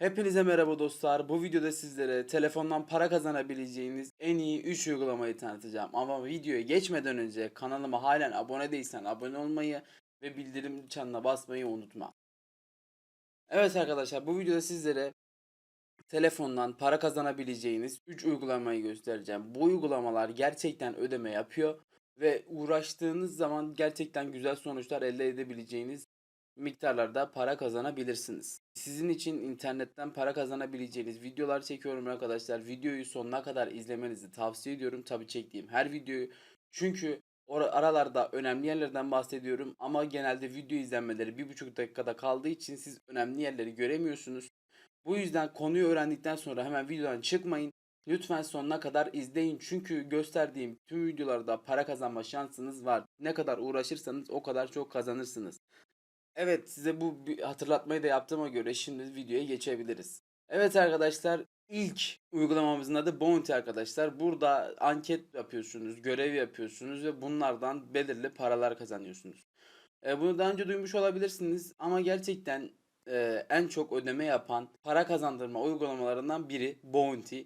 Hepinize merhaba dostlar. Bu videoda sizlere telefondan para kazanabileceğiniz en iyi 3 uygulamayı tanıtacağım. Ama videoya geçmeden önce kanalıma halen abone değilsen abone olmayı ve bildirim çanına basmayı unutma. Evet arkadaşlar bu videoda sizlere telefondan para kazanabileceğiniz 3 uygulamayı göstereceğim. Bu uygulamalar gerçekten ödeme yapıyor ve uğraştığınız zaman gerçekten güzel sonuçlar elde edebileceğiniz miktarlarda para kazanabilirsiniz. Sizin için internetten para kazanabileceğiniz videolar çekiyorum arkadaşlar. Videoyu sonuna kadar izlemenizi tavsiye ediyorum. Tabi çektiğim her videoyu. Çünkü aralarda önemli yerlerden bahsediyorum ama genelde video izlenmeleri bir buçuk dakikada kaldığı için siz önemli yerleri göremiyorsunuz. Bu yüzden konuyu öğrendikten sonra hemen videodan çıkmayın. Lütfen sonuna kadar izleyin çünkü gösterdiğim tüm videolarda para kazanma şansınız var. Ne kadar uğraşırsanız o kadar çok kazanırsınız. Evet size bu hatırlatmayı da yaptığıma göre şimdi videoya geçebiliriz. Evet arkadaşlar ilk uygulamamızın adı Bounty arkadaşlar. Burada anket yapıyorsunuz, görev yapıyorsunuz ve bunlardan belirli paralar kazanıyorsunuz. E, bunu daha önce duymuş olabilirsiniz ama gerçekten e, en çok ödeme yapan para kazandırma uygulamalarından biri Bounty.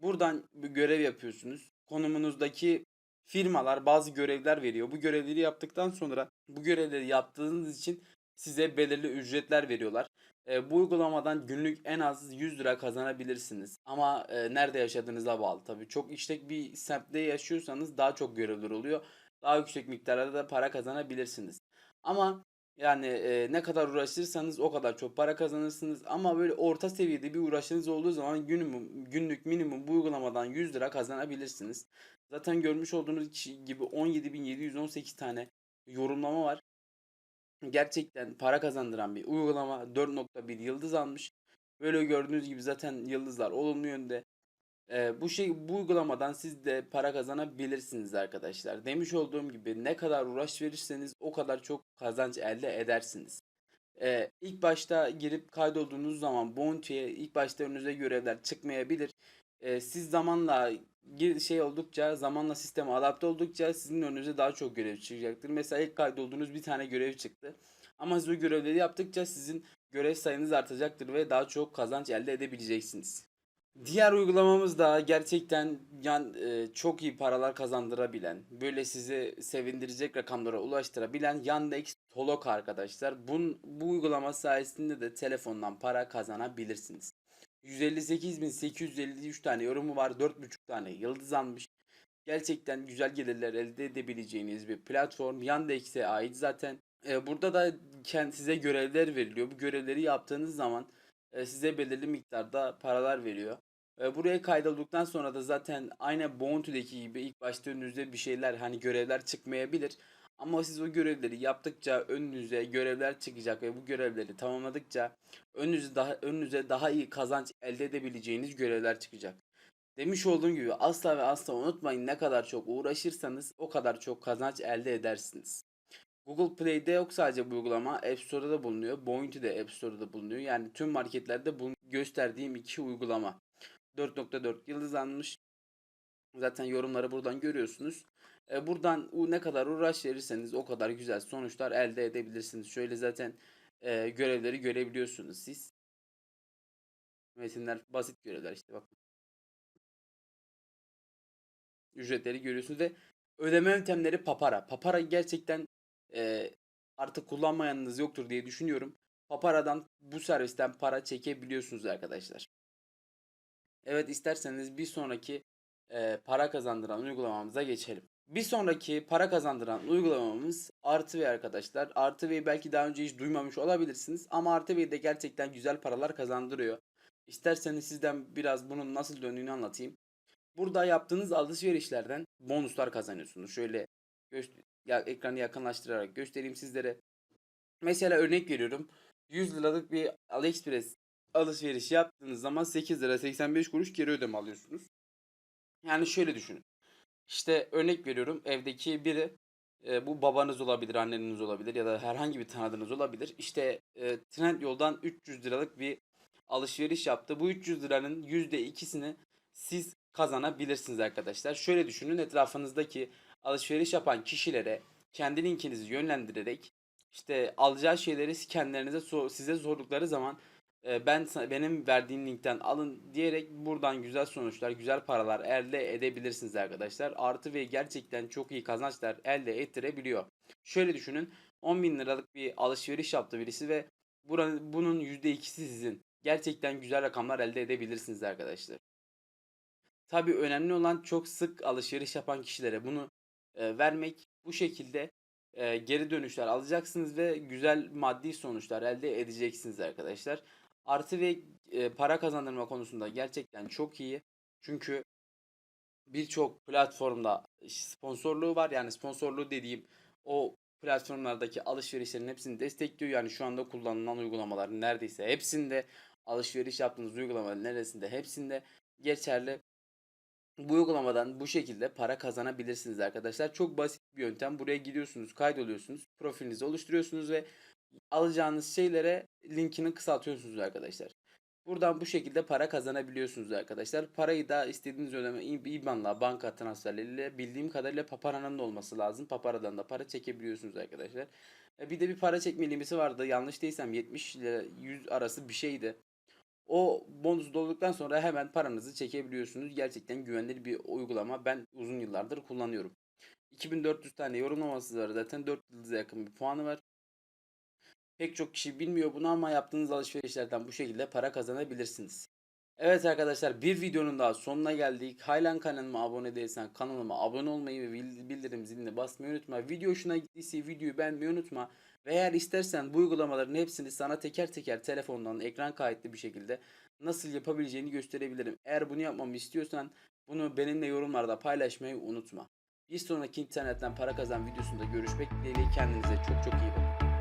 Buradan bir görev yapıyorsunuz. Konumunuzdaki firmalar bazı görevler veriyor. Bu görevleri yaptıktan sonra bu görevleri yaptığınız için size belirli ücretler veriyorlar. E, bu uygulamadan günlük en az 100 lira kazanabilirsiniz. Ama e, nerede yaşadığınıza bağlı tabii. Çok işlek bir semtte yaşıyorsanız daha çok görevler oluyor. Daha yüksek miktarda da para kazanabilirsiniz. Ama yani e, ne kadar uğraşırsanız o kadar çok para kazanırsınız. Ama böyle orta seviyede bir uğraşınız olduğu zaman günlük, günlük minimum bu uygulamadan 100 lira kazanabilirsiniz. Zaten görmüş olduğunuz gibi 17.718 tane yorumlama var gerçekten para kazandıran bir uygulama 4.1 yıldız almış. Böyle gördüğünüz gibi zaten yıldızlar olumlu yönde. Ee, bu şey bu uygulamadan siz de para kazanabilirsiniz arkadaşlar. Demiş olduğum gibi ne kadar uğraş verirseniz o kadar çok kazanç elde edersiniz. Ee, ilk başta girip kaydolduğunuz zaman Bounty'ye ilk başta önünüze görevler çıkmayabilir. Ee, siz zamanla şey oldukça zamanla sisteme adapte oldukça sizin önünüze daha çok görev çıkacaktır. Mesela ilk kaydolduğunuz bir tane görev çıktı. Ama siz o görevleri yaptıkça sizin görev sayınız artacaktır ve daha çok kazanç elde edebileceksiniz. Diğer uygulamamız da gerçekten yan, e, çok iyi paralar kazandırabilen, böyle sizi sevindirecek rakamlara ulaştırabilen Yandex Toloka arkadaşlar. Bun, bu uygulama sayesinde de telefondan para kazanabilirsiniz. 158.853 tane yorumu var. 4.5 tane yıldız almış. Gerçekten güzel gelirler elde edebileceğiniz bir platform. Yandex'e ait zaten. Ee, burada da size görevler veriliyor. Bu görevleri yaptığınız zaman e, size belirli miktarda paralar veriyor. E, buraya kaydolduktan sonra da zaten aynı Bounty'deki gibi ilk başta önünüze bir şeyler hani görevler çıkmayabilir. Ama siz o görevleri yaptıkça önünüze görevler çıkacak ve bu görevleri tamamladıkça önünüze daha önünüze daha iyi kazanç elde edebileceğiniz görevler çıkacak. Demiş olduğum gibi asla ve asla unutmayın ne kadar çok uğraşırsanız o kadar çok kazanç elde edersiniz. Google Play'de yok sadece bu uygulama. App Store'da da bulunuyor. Bounty de App Store'da bulunuyor. Yani tüm marketlerde bu gösterdiğim iki uygulama. 4.4 yıldız almış. Zaten yorumları buradan görüyorsunuz. E, buradan ne kadar uğraş verirseniz o kadar güzel sonuçlar elde edebilirsiniz. Şöyle zaten e, görevleri görebiliyorsunuz siz. Metinler basit görevler işte bak. Ücretleri görüyorsunuz ve ödeme yöntemleri Papara. Papara gerçekten e, artık kullanmayanınız yoktur diye düşünüyorum. Papara'dan bu servisten para çekebiliyorsunuz arkadaşlar. Evet isterseniz bir sonraki e, para kazandıran uygulamamıza geçelim. Bir sonraki para kazandıran uygulamamız Artı arkadaşlar. Artı belki daha önce hiç duymamış olabilirsiniz ama Artı de gerçekten güzel paralar kazandırıyor. İsterseniz sizden biraz bunun nasıl döndüğünü anlatayım. Burada yaptığınız alışverişlerden bonuslar kazanıyorsunuz. Şöyle ya, ekranı yakınlaştırarak göstereyim sizlere. Mesela örnek veriyorum. 100 liralık bir AliExpress alışveriş yaptığınız zaman 8 lira 85 kuruş geri ödeme alıyorsunuz. Yani şöyle düşünün. İşte örnek veriyorum evdeki biri e, bu babanız olabilir, anneniz olabilir ya da herhangi bir tanıdığınız olabilir. İşte e, Trendyol'dan 300 liralık bir alışveriş yaptı. Bu 300 liranın %2'sini siz kazanabilirsiniz arkadaşlar. Şöyle düşünün etrafınızdaki alışveriş yapan kişilere kendi linkinizi yönlendirerek işte alacağı şeyleri kendilerinize size sordukları zaman ben sa- benim verdiğim linkten alın diyerek buradan güzel sonuçlar, güzel paralar elde edebilirsiniz arkadaşlar. Artı ve gerçekten çok iyi kazançlar elde ettirebiliyor. Şöyle düşünün 10 bin liralık bir alışveriş yaptı birisi ve buranın, bunun %2'si sizin. Gerçekten güzel rakamlar elde edebilirsiniz arkadaşlar. Tabii önemli olan çok sık alışveriş yapan kişilere bunu e, vermek. Bu şekilde e, geri dönüşler alacaksınız ve güzel maddi sonuçlar elde edeceksiniz arkadaşlar. Artı ve e, para kazandırma konusunda gerçekten çok iyi. Çünkü birçok platformda sponsorluğu var. Yani sponsorluğu dediğim o platformlardaki alışverişlerin hepsini destekliyor. Yani şu anda kullanılan uygulamaların neredeyse hepsinde alışveriş yaptığınız uygulamaların neresinde hepsinde geçerli. Bu uygulamadan bu şekilde para kazanabilirsiniz arkadaşlar. Çok basit bir yöntem. Buraya gidiyorsunuz, kaydoluyorsunuz, profilinizi oluşturuyorsunuz ve alacağınız şeylere linkini kısaltıyorsunuz arkadaşlar. Buradan bu şekilde para kazanabiliyorsunuz arkadaşlar. Parayı da istediğiniz ödeme IBAN'la, banka transferleriyle bildiğim kadarıyla Papara'nın da olması lazım. Papara'dan da para çekebiliyorsunuz arkadaşlar. E, Bir de bir para çekme limiti vardı. Yanlış değilsem 70 ile 100 arası bir şeydi. O bonus dolduktan sonra hemen paranızı çekebiliyorsunuz. Gerçekten güvenilir bir uygulama. Ben uzun yıllardır kullanıyorum. 2400 tane yorumlaması var zaten 4 yıldıza yakın bir puanı var. Pek çok kişi bilmiyor bunu ama yaptığınız alışverişlerden bu şekilde para kazanabilirsiniz. Evet arkadaşlar bir videonun daha sonuna geldik. Haylan kanalıma abone değilsen kanalıma abone olmayı ve bil- bildirim zilini basmayı unutma. Video hoşuna gittiyse videoyu beğenmeyi unutma. Ve eğer istersen bu uygulamaların hepsini sana teker teker telefondan ekran kayıtlı bir şekilde nasıl yapabileceğini gösterebilirim. Eğer bunu yapmamı istiyorsan bunu benimle yorumlarda paylaşmayı unutma. Bir sonraki internetten para kazan videosunda görüşmek dileğiyle kendinize çok çok iyi bakın.